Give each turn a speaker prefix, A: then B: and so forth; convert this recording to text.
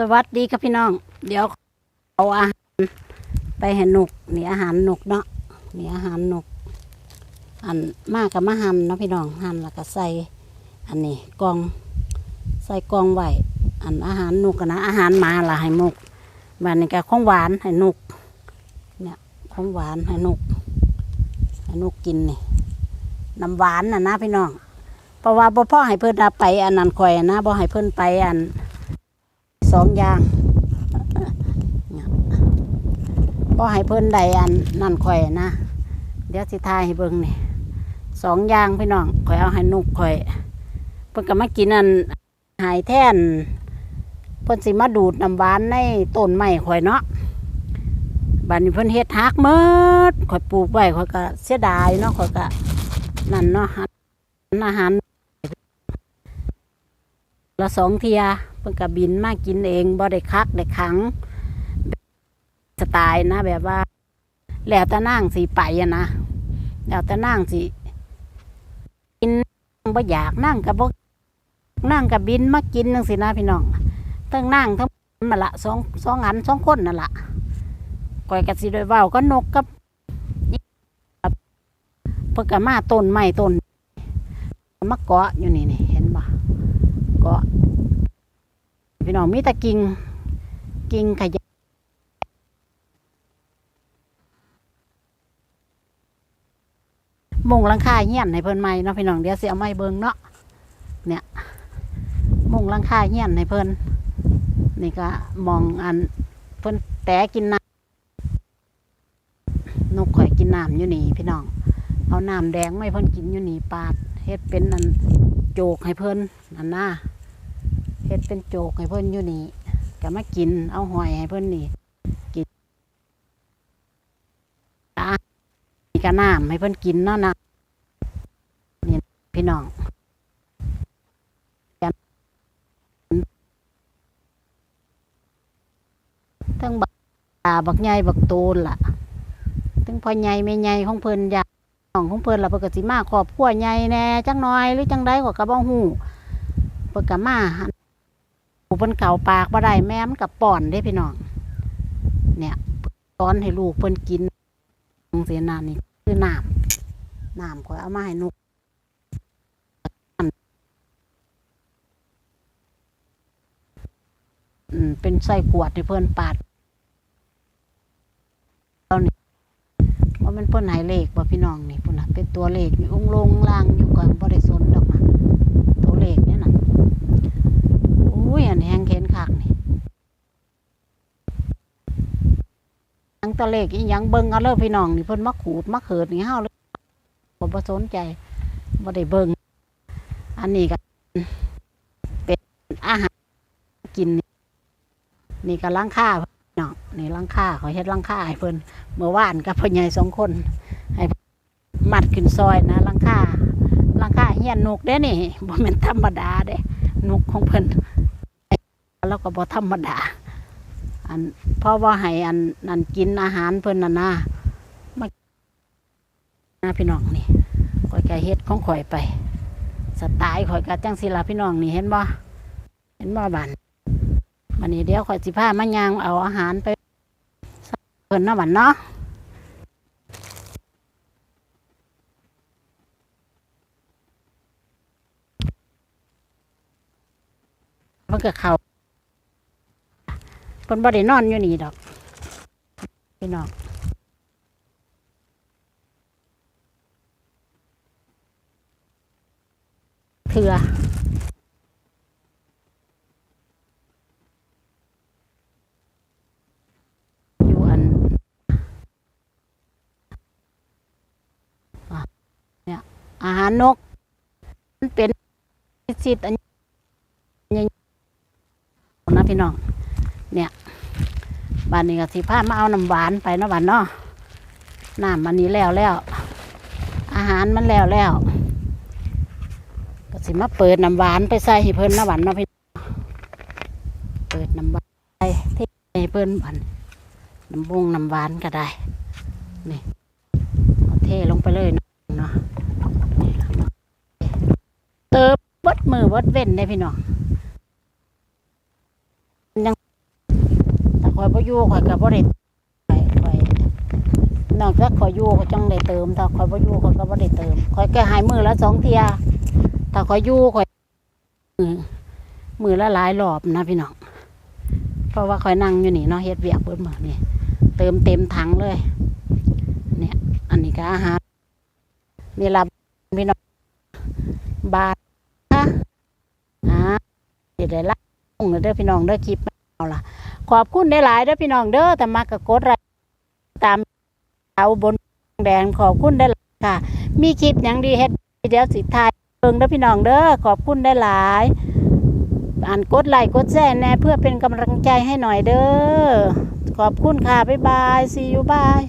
A: สวัสดีครับพี่น้อง เดี๋ยวเอาอาหารไปให้นกนี่อาหารนกเนาะนี่อาหารนก อันมากกับมาหั่นเนาะพี่น้องหั่นแล้วก็ใส่อันนี้กองใส่กองไว้อันอาหารนกนะอาหารมาละให้นกบ้านนี้ก็ของหวานให้นกเนี่ยของหวานให้นกให้นกกินนี่น้ำหวานน่ะนะพี่น้องเพราะว่าบ่พ่อให้เพิ่นเอาไปอันนั้นข่อยนะบ่ให้เพิ่นไปอัน สองอย่างเนี่ยบ่ให้เพิ่นใดอันนั่นข่อยนะ เดี๋ยวสิทายให้เบิ่งนี่สองอย่างพี่น้องข่อยเอาให้นุกข่อย เพิ่นก็มากินอันหายแท่นเพิ่นสิมาดูดน้ำหวานในต้นไม้ข่อยเนาะบัดนี้เพิ่นเฮ็ดฮักหมดข่อยปลูกไว้ข่อยก็เสียดายเนาะข่อยก็นั่นเนาะอาหารละสองเทีย พิ่นก็บินมากินเองบ่ได้คักได้ขังสไตล์นะ แบบว่า แล้วแต่นั่งสีไปอะนะแล้วแต่นั่งสีกินบ่อยากนั่งกับบ่นั่งกับบินมากินจังสินะพี่น้องทั้งนั่งทั้งมาละสองสองอันสองคนนั่นละก่อยกับสิโดยเว้าก็นกกับเพิ่นก็มาต้นไม้ต้นมาเกาะอยู่นี่นี่เห็นบ่ ก็พี่ น้องมีแต่กิ่งกิ่งขยะมุงลังคาเฮียนให้เพิ่นใหม่เนาะพี่น้องเดี๋ยวสิเอาไม้เบิ่งเนาะเนี่ยมุงลังคาเฮียนให้เพิ่นนี่ก็มองอันเพิ่นแต่กินน้ำนกข่อยกินน้ำอยู่นี่พี่น้องเอาน้ำแดงไม่เพิ่นกินอยู่นี่ปาดเฮ็ดเป็นอันโจกให้เพิ่นอันหน่า เฮ็ดเป็นโจกให้เพิ่นอยู่นี่ก็มากินเอาหอยให้เพิ่นนี่กินอะนี่ก็น้ำให้เพิ่นกินเนาะนะนี่พี่น้องทั้งบักตาบักใหญ่บักโตนล่ะทั้งพ่อใหญ่แม่ใหญ่ของเพิ่นอยากน้องของเพิ่นล่ะเพิ่นก็สิมาครอบครัวใหญ่แน่จังน้อยหรือจังใดก็ก็บ่ฮู้เพิ่นก็มา หั่นลูกเพิ่นเก่าปากบ่ได้แม่มันก็ป้อนเด้พี่น้อง เนี่ยสอนให้ลูกเพิ่นกินจังซี่น่ะนี่คือน้ำน้ำข่อยเอามาให้นุกอืมเป็นไส้ขวดให้เพิ่นปาดว่ามันเพิ่นหายเลขบ่พี่น้องนี่พุ่นน่ะเป็นตัวเลขนี่องลงล่างอยู่ก่อนบ่ได้สนดอกนะตัวเลขเนี่ยน่ะอุ้ยอันนี้แฮงเห็นคักนี่ทั้ง ตัวเลขอีหยังเบิ่งเอาเลยพี่น้องนี่เพิ่นมาขูดมาเขิดนี่เฮาเลยบ่บ่สนใจบ่ได้เบิ่งอันนี้ก็เป็นอาหารกิน นี่ก็ล้างค่าพี่น้องนี่ล้างค่าเขาเฮ็ดล้างค่าให้เพิ่นเมื่อวานกับพ่อใหญ่สองคนให้มัดขึ้นซอยนะหลังคาหลังคาเฮียนนกเด้นี่บ่แม่นธรรมดาเด้นกของเพิ่นแล้วก็บ่ธรรมดา อันเพราะว่าให้อันนั่นกินอาหารเพิ่นน่ะนะมานะพี่น้องนี่ข่อยก็เฮ็ดของข่อยไป สไตล์ข่อยก็จังสิล่ะพี่น้องนี่เห็นบ่เห็นบ่บันวันนี้เดี๋ยวข่อยสิพามายางเอาอาหารไปเพิ่นเนาะบันเนาะเพิ่นก็เขา เพิ่นบ่ได้นอนอยู่นี่ดอกพี่น้องเถื่ออยู่อันอาหารนก มันเป็นสิทธิ์อันนี้นะพี่น้อง เนี่ยบ้านนี้ก็สิพามาเอาน้ำหวานไปเนาะบานเนาะน้ำมันนี้แล้วแล้ว อาหารมันแล้วแล้วก็สิมาเปิดน้ำหวานไปใส่ให้เพิ่นนาะบ้านเนาะพี่เปิดน้ำหวานใส่ที่ให้เพิ่นบ้านน้ำบุงน้ำหวานก็ได้นี่เอาเทลงไปเลยเนาะเติบวัดมือวัดเว้นได้พี่น้อง ข่อยบ่อยู่ข่อยก็บ่ได้ข่อยข่อยนอกจากข่อยอยู่ข่อยจังได้เติม ถ้าข่อยบ่อยู่ข่อยก็บ่ได้เติมข่อยก็หายมือละสองเทียถ้าข่อยอยู่ข่อยมือมือละหลายรอบนะพี่น้องเพราะว่าข่อยนั่งอยู่นี่เนาะเฮ็ดเวียกเบิดมื้อนี่เติมเต็มถังเลย เนี่ย อันนี้ก็อาหารนี่ล่ะพี่น้องบาทนะอ่าสิได้ละลงเด้อพี่น้องเด้อคลิปเอาล่ะ ขอบคุณได้หลายเด้อพี่น้องเด้อแต่มากกดไลค์ตามเอาบนแดงขอบคุณได้หลายค่ะ มีคลิปยังดีเฮ็ดเดี๋ยวสิทายเบิ่งเด้อพี่น้องเด้อขอบคุณได้หลาย อ่านกดไลค์กดแชร์แน่เพื่อเป็นกำลังใจให้หน่อยเด้อขอบคุณค่ะบ๊ายบายซีอูบาย